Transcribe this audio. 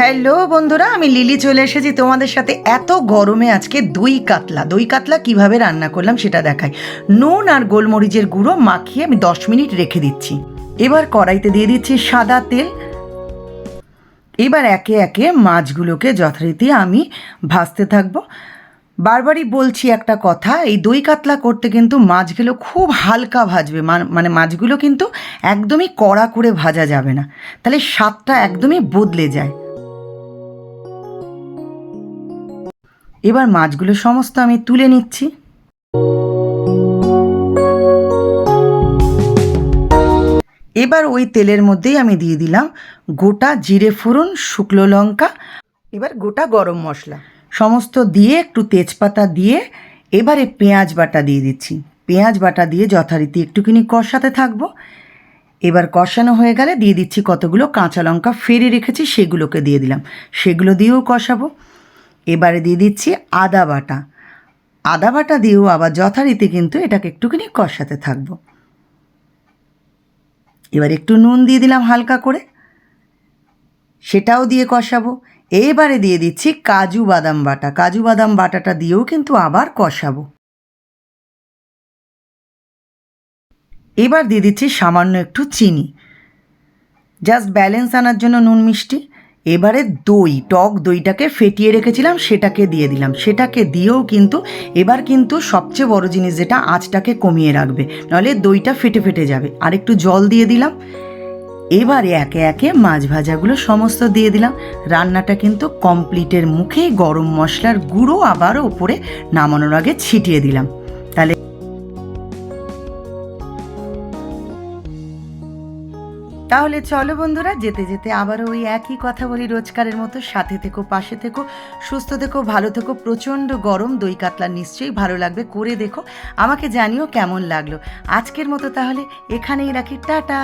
Hello বন্ধুরা, আমি lily চলে এসেছি তোমাদের সাথে এত গরমে আজকে দই কাতলা। দই কাতলা কীভাবে রান্না করলাম সেটা দেখাই। নুন আর গোলমরিচের গুঁড়ো মাখিয়ে আমি দশ মিনিট রেখে দিচ্ছি। এবার কড়াইতে দিয়ে দিচ্ছি সাদা তেল। এবার একে একে মাছগুলোকে যথারীতি আমি ভাজতে থাকব। বারবারই বলছি একটা কথা, এই দই কাতলা করতে কিন্তু মাছগুলো খুব হালকা ভাজবে। মান- মাছগুলো কিন্তু একদমই কড়া করে ভাজা যাবে না। তাহলে স্বাদটা একদমই বদলে যায়। এবার মাছগুলো সমস্ত আমি তুলে নিচ্ছি। এবার ওই তেলের মধ্যেই আমি দিয়ে দিলাম গোটা জিরে ফোড়ন, শুকনো লঙ্কা, এবার গোটা গরম মশলা। সমস্ত দিয়ে একটু তেজপাতা দিয়ে এবারে পেঁয়াজ বাটা দিয়ে দিচ্ছি। পেঁয়াজ বাটা দিয়ে যথারীতি একটুখানি কষাতে থাকব। এবার কষানো হয়ে গেলে দিয়ে দিচ্ছি কতগুলো কাঁচা লঙ্কা, ফেরে রেখেছি সেগুলোকে দিয়ে দিলাম। সেগুলো দিয়েও কষাবো। এবারে দিয়ে দিচ্ছি আদা বাটা। আদা বাটা দিয়েও আবার যথারীতি কিন্তু এটাকে একটুখানি কষাতে থাকব। এবার একটু নুন দিয়ে দিলাম হালকা করে। সেটাও দিয়ে কষাবো। এবারে দিয়ে দিচ্ছি কাজু বাদাম বাটা। কাজু বাদাম বাটাটা দিয়েও কিন্তু আবার কষাবো। এবার দিয়ে দিচ্ছি সামান্য একটু চিনি। জাস্ট ব্যালেন্স আনার জন্য নুন মিষ্টি। এবারে দই, টক দইটাকে ফেটিয়ে রেখেছিলাম, সেটাকে দিয়ে দিলাম। সেটাকে দিয়েও কিন্তু এবার কিন্তু সবচেয়ে বড় জিনিস যেটা, আঁচটাকে কমিয়ে রাখবে। নাহলে দইটা ফেটে ফেটে যাবে। আর একটু জল দিয়ে দিলাম। এবারে একে একে মাছ ভাজাগুলো সমস্ত দিয়ে দিলাম। রান্নাটা কিন্তু কমপ্লিটের মুখে গরম মশলার গুঁড়ো আবারও ওপরে নামানোর আগে ছিটিয়ে দিলাম। তাহলে চলো বন্ধুরা, যেতে যেতে আবারও ওই একই কথা বলি, রোজকারের মতো সাথে থেকো, পাশে থেকো, সুস্থ থেকো, ভালো থেকো, প্রচণ্ড গরম, দই কাতলা নিশ্চয়ই ভালো লাগবে, করে দেখো, আমাকে জানিও কেমন লাগল। আজকের মতো তাহলে এখানেই রাখি, টাটা!